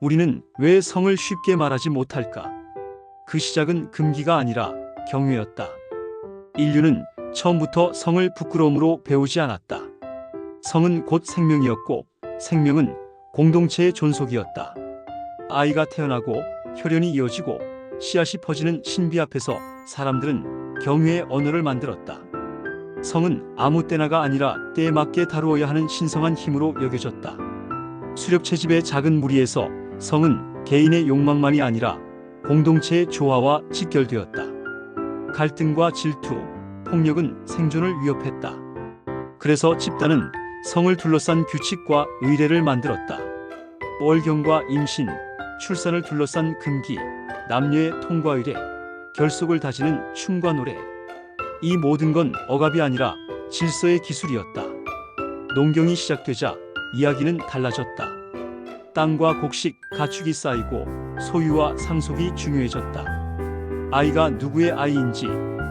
우리는 왜 성을 쉽게 말하지 못할까? 그 시작은 금기가 아니라 경외였다. 인류는 처음부터 성을 부끄러움으로 배우지 않았다. 성은 곧 생명이었고 생명은 공동체의 존속이었다. 아이가 태어나고 혈연이 이어지고 씨앗이 퍼지는 신비 앞에서 사람들은 경외의 언어를 만들었다. 성은 아무 때나가 아니라 때에 맞게 다루어야 하는 신성한 힘으로 여겨졌다. 수렵 채집의 작은 무리에서 성은 개인의 욕망만이 아니라 공동체의 조화와 직결되었다. 갈등과 질투, 폭력은 생존을 위협했다. 그래서 집단은 성을 둘러싼 규칙과 의례를 만들었다. 월경과 임신, 출산을 둘러싼 금기, 남녀의 통과 의례, 결속을 다지는 춤과 노래. 이 모든 건 억압이 아니라 질서의 기술이었다. 농경이 시작되자 이야기는 달라졌다. 땅과 곡식, 가축이 쌓이고 소유와 상속이 중요해졌다. 아이가 누구의 아이인지,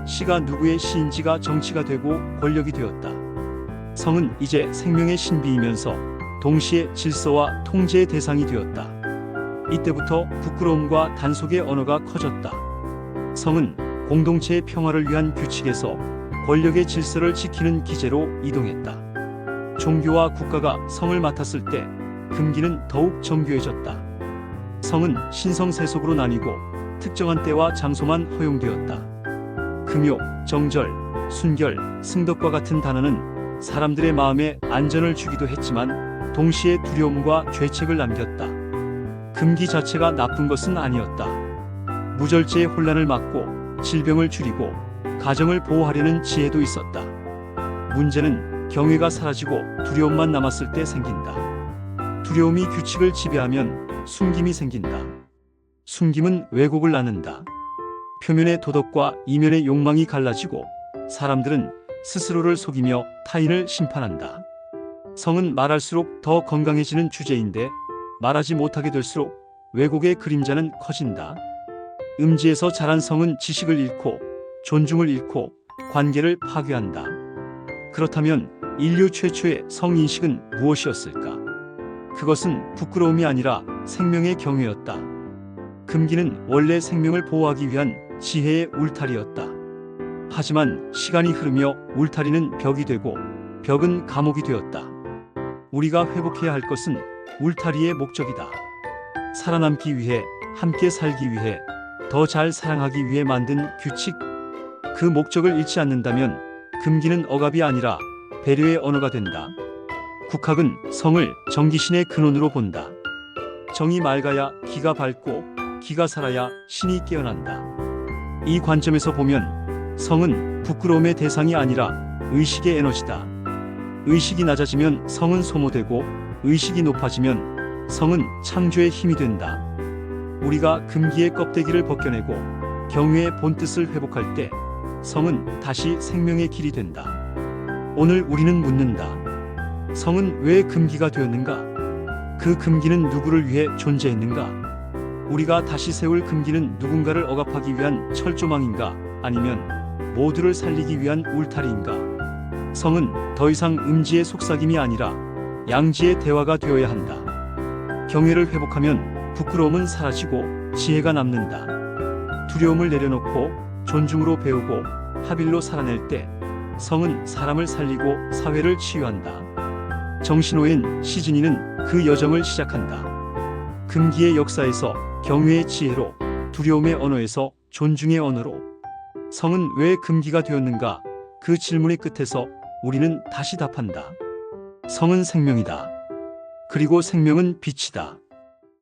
시가 누구의 시인지가 정치가 되고 권력이 되었다. 성은 이제 생명의 신비이면서 동시에 질서와 통제의 대상이 되었다. 이때부터 부끄러움과 단속의 언어가 커졌다. 성은 공동체의 평화를 위한 규칙에서 권력의 질서를 지키는 기제로 이동했다. 종교와 국가가 성을 맡았을 때 금기는 더욱 정교해졌다. 성은 신성 세속으로 나뉘고 특정한 때와 장소만 허용되었다. 금욕, 정절, 순결, 승덕과 같은 단어는 사람들의 마음에 안전을 주기도 했지만 동시에 두려움과 죄책을 남겼다. 금기 자체가 나쁜 것은 아니었다. 무절제의 혼란을 막고 질병을 줄이고 가정을 보호하려는 지혜도 있었다. 문제는 경외가 사라지고 두려움만 남았을 때 생긴다. 두려움이 규칙을 지배하면 숨김이 생긴다. 숨김은 왜곡을 낳는다. 표면의 도덕과 이면의 욕망이 갈라지고 사람들은 스스로를 속이며 타인을 심판한다. 성은 말할수록 더 건강해지는 주제인데 말하지 못하게 될수록 왜곡의 그림자는 커진다. 음지에서 자란 성은 지식을 잃고 존중을 잃고 관계를 파괴한다. 그렇다면 인류 최초의 성인식은 무엇이었을까? 그것은 부끄러움이 아니라 생명의 경외였다. 금기는 원래 생명을 보호하기 위한 지혜의 울타리였다. 하지만 시간이 흐르며 울타리는 벽이 되고 벽은 감옥이 되었다. 우리가 회복해야 할 것은 울타리의 목적이다. 살아남기 위해, 함께 살기 위해, 더 잘 사랑하기 위해 만든 규칙. 그 목적을 잃지 않는다면 금기는 억압이 아니라 배려의 언어가 된다. 국학은 성을 정기신의 근원으로 본다. 정이 맑아야 기가 밝고 기가 살아야 신이 깨어난다. 이 관점에서 보면 성은 부끄러움의 대상이 아니라 의식의 에너지다. 의식이 낮아지면 성은 소모되고 의식이 높아지면 성은 창조의 힘이 된다. 우리가 금기의 껍데기를 벗겨내고 경외의 본뜻을 회복할 때 성은 다시 생명의 길이 된다. 오늘 우리는 묻는다. 성은 왜 금기가 되었는가? 그 금기는 누구를 위해 존재했는가? 우리가 다시 세울 금기는 누군가를 억압하기 위한 철조망인가? 아니면 모두를 살리기 위한 울타리인가? 성은 더 이상 음지의 속삭임이 아니라 양지의 대화가 되어야 한다. 경외를 회복하면 부끄러움은 사라지고 지혜가 남는다. 두려움을 내려놓고 존중으로 배우고 합일로 살아낼 때 성은 사람을 살리고 사회를 치유한다. 정신호엔 시즈니는 그 여정을 시작한다. 금기의 역사에서 경외의 지혜로 두려움의 언어에서 존중의 언어로 성은 왜 금기가 되었는가? 그 질문의 끝에서 우리는 다시 답한다. 성은 생명이다. 그리고 생명은 빛이다.